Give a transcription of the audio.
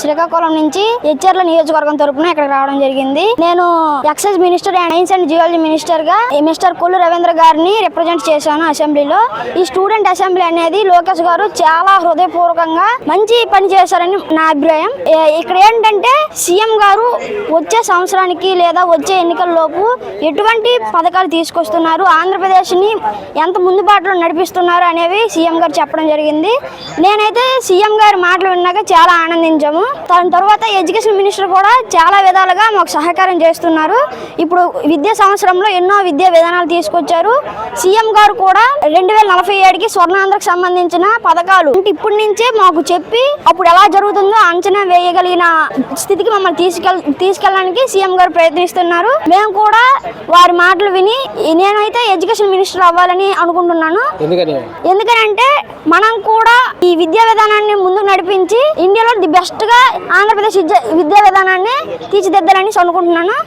శ్రీకాకుళం నుంచి హెచ్ఆర్ల నియోజకవర్గం తరపున ఇక్కడ రావడం జరిగింది. నేను excise minister and science and geology మినిస్టర్గా మిస్టర్ కొల్లు రవీంద్ర గారిని రిప్రజెంట్ చేశాను అసెంబ్లీలో. ఈ స్టూడెంట్ అసెంబ్లీ అనేది లోకేష్ గారు చాలా హృదయపూర్వకంగా మంచి పని చేశారని నా అభిప్రాయం. ఇక్కడ ఏంటంటే సీఎం గారు వచ్చే సంవత్సరానికి లేదా వచ్చే ఎన్నికల లోపు ఎటువంటి పథకాలు తీసుకొస్తున్నారు ఆంధ్రప్రదేశ్ని ఎంత ముందు బాటలో నడిపిస్తున్నారు అనేవి సీఎం గారు చెప్పడం జరిగింది. నేనైతే సీఎం గారి మాటలు విన్నాక చాలా ఆనందించాము. దాని తర్వాత ఎడ్యుకేషన్ మినిస్టర్ కూడా చాలా విధాలుగా మాకు సహకారం చేస్తున్నారు. ఇప్పుడు విద్యా సంవత్సరంలో ఎన్నో విద్యా విధానాలు తీసుకొచ్చారు. సీఎం గారు కూడా రెండు వేల నలభై ఏడుకి స్వర్ణాంధ్రకు సంబంధించిన పథకాలు అంటే ఇప్పటి నుంచే మాకు చెప్పి అప్పుడు ఎలా జరుగుతుందో అంచనా వేయగలిగిన స్థితికి మమ్మల్ని తీసుకెళ్ తీసుకెళ్ళడానికి సీఎం గారు ప్రయత్నిస్తున్నారు. మేము కూడా వారి మాటలు విని నేనైతే ఎడ్యుకేషన్ మినిస్టర్ అవ్వాలని అనుకుంటున్నాను. ఎందుకని? ఎందుకనంటే మనం విద్యా విధానాన్ని ముందుకు నడిపించి ఇండియాలో ది బెస్ట్గా ఆంధ్రప్రదేశ్ విద్యా విధానాన్ని తీర్చిదిద్దాలని అనుకుంటున్నాను